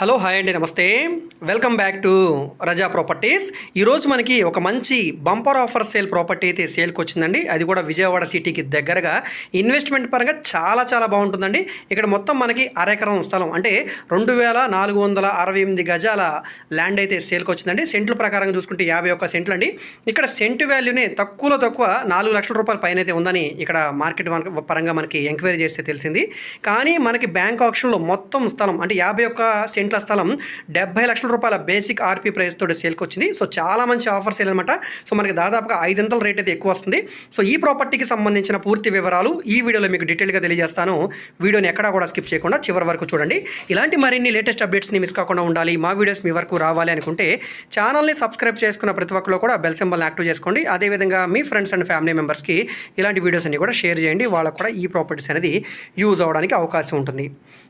Hello hi అండి నమస్తే. Welcome back to Raza properties. ఈరోజు మనకి ఒక మంచి బంపర్ ఆఫర్ సేల్ ప్రాపర్టీ అయితే సేల్కి వచ్చిందండి. అది కూడా విజయవాడ సిటీకి దగ్గరగా. ఇన్వెస్ట్మెంట్ పరంగా చాలా చాలా బాగుంటుందండి. ఇక్కడ మొత్తం మనకి అరెకరం స్థలం అంటే రెండు వేల నాలుగు వందల అరవై ఎనిమిది గజాల ల్యాండ్ అయితే సేల్కి వచ్చిందండి. సెంట్ల ప్రకారం చూసుకుంటే యాభై ఒక్క సెంట్లు అండి ఇక్కడ సెంటు వాల్యూనే తక్కువలో తక్కువ నాలుగు లక్షల రూపాయల పైన అయితే ఉందని ఇక్కడ మార్కెట్ పరంగా మనకి ఎంక్వైరీ చేస్తే తెలిసింది. కానీ మనకి బ్యాంక్ ఆప్షన్లో మొత్తం స్థలం అంటే యాభై ఒక్క సెంట్ల స్థలం డెబ్బై లక్షల రూపాయల బేసిక్ ఆర్పీ ప్రైస్ తోటి సేల్కి వచ్చింది సో చాలా మంచి ఆఫర్ సేల్ అనమాట సో మనకి దాదాపుగా ఐదంతల రేట్ అయితే ఎక్కువ వస్తుంది. సో ఈ ప్రాపర్టీకి సంబంధించిన పూర్తి వివరాలు ఈ వీడియోలో మీకు డీటెయిల్గా తెలియజేస్తాను. వీడియోని ఎక్కడా కూడా స్కిప్ చేయకుండా చివరి వరకు చూడండి. ఇలాంటి మరిన్ని లేటెస్ట్ అప్డేట్స్ని మిస్ కాకుండా ఉండాలి. మా వీడియోస్ మీ వరకు రావాలి అనుకుంటే ఛానల్ని సబ్స్క్రైబ్ చేసుకున్న ప్రతి ఒక్కరు కూడా బెల్ సింబల్ని యాక్టివ్ చేసుకోండి. అదేవిధంగా మీ ఫ్రెండ్స్ అండ్ ఫ్యామిలీ మెంబర్స్కి ఇలాంటి వీడియోస్ అన్ని కూడా షేర్ చేయండి. వాళ్ళకు కూడా ఈ ప్రాపర్టీస్ అనేది యూజ్ అవ్వడానికి అవకాశం ఉంటుంది.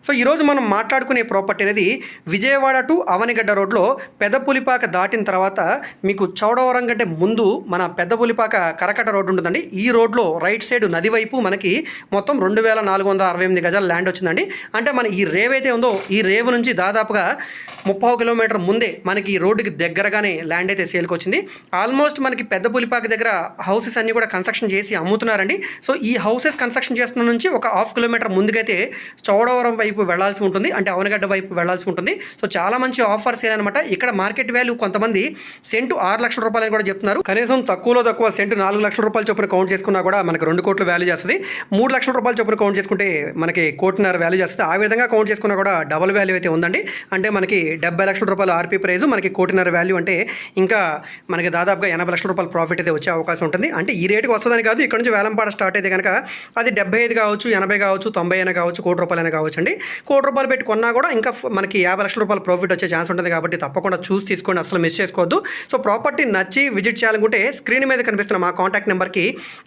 సో ఈరోజు మనం మాట్లాడుకునే ప్రాపర్టీ అనేది విజయవాడ టు అవనిగడ్డ రోడ్లో పెద్ద పులిపాక దాటిన తర్వాత మీకు చౌడవరం కంటే ముందు మన పెద్ద పులిపాక కరకట రోడ్డు ఉంటుందండి. ఈ రోడ్లో రైట్ సైడ్ నది వైపు మనకి మొత్తం రెండు వేల నాలుగు వందల అరవై ఎనిమిది గజాల ల్యాండ్ వచ్చిందండి. అంటే మన ఈ రేవ్ అయితే ఉందో ఈ రేవు నుంచి దాదాపుగా ముప్పై కిలోమీటర్ ముందే మనకి రోడ్డుకి దగ్గరగానే ల్యాండ్ అయితే సేల్కి వచ్చింది ఆల్మోస్ట్ మనకి పెద్ద పులిపాక దగ్గర హౌసెస్ అన్నీ కూడా కన్స్ట్రక్షన్ చేసి అమ్ముతున్నారండి. సో ఈ హౌసెస్ కన్స్ట్రక్షన్ చేస్తున్న నుంచి ఒక హాఫ్ కిలోమీటర్ ముందుకైతే చౌడవరం వైపు వెళ్ళాల్సి ఉంటుంది. అంటే అవనగడ్డ వైపు వెళ్ళాల్సి ఉంటుంది. సో చాలా మంచి ఆఫర్స్ అనమాట ఇక్కడ మార్కెట్ వాల్యూ కొంతమంది సెంటు ఆరు లక్షల రూపాయలని కూడా చెప్తున్నారు. కనీసం తక్కువలో తక్కువ సెంటు నాలుగు లక్షల రూపాయల చొప్పున కౌంట్ చేసుకున్నా కూడా మనకి రెండు కోట్లు వాల్యూ చేస్తుంది. మూడు లక్షల రూపాయల చొప్పున కౌంట్ చేసుకుంటే మనకి కోటిన్నర వాల్యూ చేస్తుంది. ఆ విధంగా కౌంట్ చేసుకున్నా కూడా డబల్ వాల్యూ అయితే ఉందండి. అంటే మనకి డెబ్బై లక్షల రూపాయలు ఆర్పీ ప్రైస్ మనకి కోటిన్నర వాల్యూ అంటే ఇంకా మనకి దాదాపుగా ఎనభై లక్షల రూపాయల ప్రాఫిట్ అయితే వచ్చే అవకాశం ఉంటుంది. అంటే ఈ రేటుకి వస్తుందని కాదు ఇక్కడ నుంచి వేలంపాట స్టార్ట్ అయితే కనుక అది డెబ్బై ఐదు కావచ్చు ఎనభై కావచ్చు తొంభై అయినా కావచ్చు కోటి రూపాయలైనా కావచ్చు అండి కోటి రూపాయలు పెట్టి కొన్నా కూడా ఇంకా మనకి యాభై లక్షల రూపాయల ప్రాఫిట్ వచ్చే ఛాన్స్ ఉంటుంది కాబట్టి తప్పకుండా చూసి తీసుకోండి అసలు మిస్ చేసుకోవద్దు. సో ప్రాపర్టీ నచ్చి విజిట్ చేయాలనుకుంటే స్క్రీన్ మీద కనిపిస్తున్న మా కాంటాక్ట్ నెంబర్కి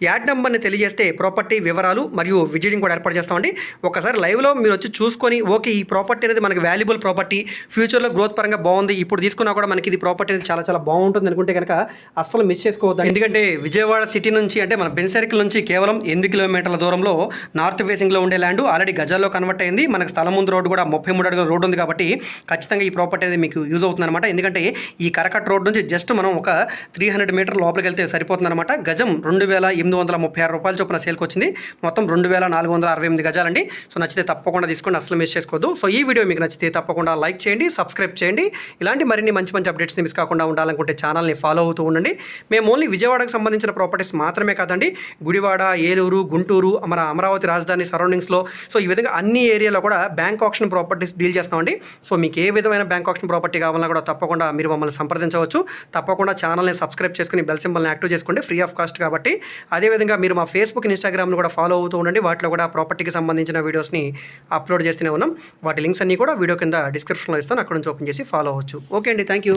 యాడ్ నెంబర్ని తెలియజేస్తే ప్రాపర్టీ వివరాలు మరియు విజిటింగ్ కూడా ఏర్పాటు చేస్తామండి. ఒకసారి లైవ్లో మీరు వచ్చి చూసుకొని ఓకే ఈ ప్రాపర్టీ అనేది మనకి వాల్యుబుల్ ప్రాపర్టీ ఫ్యూచర్ ఫ్యూచర్లో గ్రోత్ పరంగా బాగుంది. ఇప్పుడు తీసుకున్నా కూడా మనకి ఇది ప్రాపర్టీ చాలా చాలా బాగుంటుంది అనుకుంటే కనుక అస్సలు మిస్ చేసుకోవద్దు ఎందుకంటే విజయవాడ సిటీ నుంచి అంటే మన బెన్ సర్కిల్ నుంచి కేవలం ఎనిమిది కిలోమీటర్ల దూరంలో నార్త్ ఫేసింగ్లో ఉండే ల్యాండ్ ఆల్రెడీ గజాల్లో కన్వర్ట్ అయింది. మనకు స్థలం ముందు రోడ్డు కూడా ముప్పై మూడు అడుగుల రోడ్డు ఉంది కాబట్టి ఖచ్చితంగా ఈ ప్రాపర్టీ అనేది మీకు యూజ్ అవుతుంది అనమాట ఎందుకంటే ఈ కరకట్ రోడ్ నుంచి జస్ట్ మనం ఒక త్రీ హండ్రెడ్ మీటర్ లోపలికి వెళ్తే సరిపోతుంది అనమాట గజం రెండు వేల ఎనిమిది వందల ముప్పై ఆరు రూపాయల చొప్పున సేల్కి వచ్చింది. మొత్తం రెండు వేల నాలుగు వందల అరవై ఎనిమిది గజాలండి. సో నచ్చితే తప్పకుండా తీసుకోండి. అసలు మిస్ చేసుకోవద్దు. సో ఈ వీడియో మీకు నచ్చితే తప్పకుండా లైక్ చేయండి సబ్స్క్రైబ్ చేయండి. ఇలాంటి మరిన్ని మంచి మంచి అప్డేట్స్ని మిస్ కాకుండా ఉండాలనుకుంటే ఛానల్ని ఫాలో అవుతూ ఉండండి. మేము ఓన్లీ విజయవాడకు సంబంధించిన ప్రాపర్టీస్ మాత్రమే కాదండి గుడివాడ ఏలూరు గుంటూరు మన అమరావతి రాజధాని సరౌండింగ్స్లో సో ఈ విధంగా అన్ని ఏరియాలో కూడా బ్యాంక్ ఆప్షన్ ప్రాపర్టీస్ డీల్ చేస్తామండి. సో మీకు ఏ విధమైన బ్యాంక్ ఆప్షన్ ప్రాపర్టీ కావాలన్నా కూడా తప్పకుండా మీరు మమ్మల్ని సంప్రదించవచ్చు. తప్పకుండా ఛానల్ని సబ్స్క్రైబ్ చేసుకుని బెల్ సింబల్ని యాక్టివ్ చేసుకోండి. ఫ్రీ ఆఫ్ కాస్ట్ కాబట్టి. అదేవిధంగా మీరు మా ఫేస్బుక్ ఇన్స్టాగ్రామ్ను కూడా ఫాలో అవుతూ ఉండండి. వాటిలో కూడా ప్రాపర్టీకి సంబంధించిన వీడియోస్ని అప్లోడ్ చేస్తూనే ఉన్నాం. వాటి లింక్స్ అన్నీ కూడా వీడియో కింద డిస్క్రిప్షన్లో ఇస్తాను. అక్కడ నుంచి ఓపెన్ చేసి ఫాలో అవ్వచ్చు. ఓకే అండి. Thank you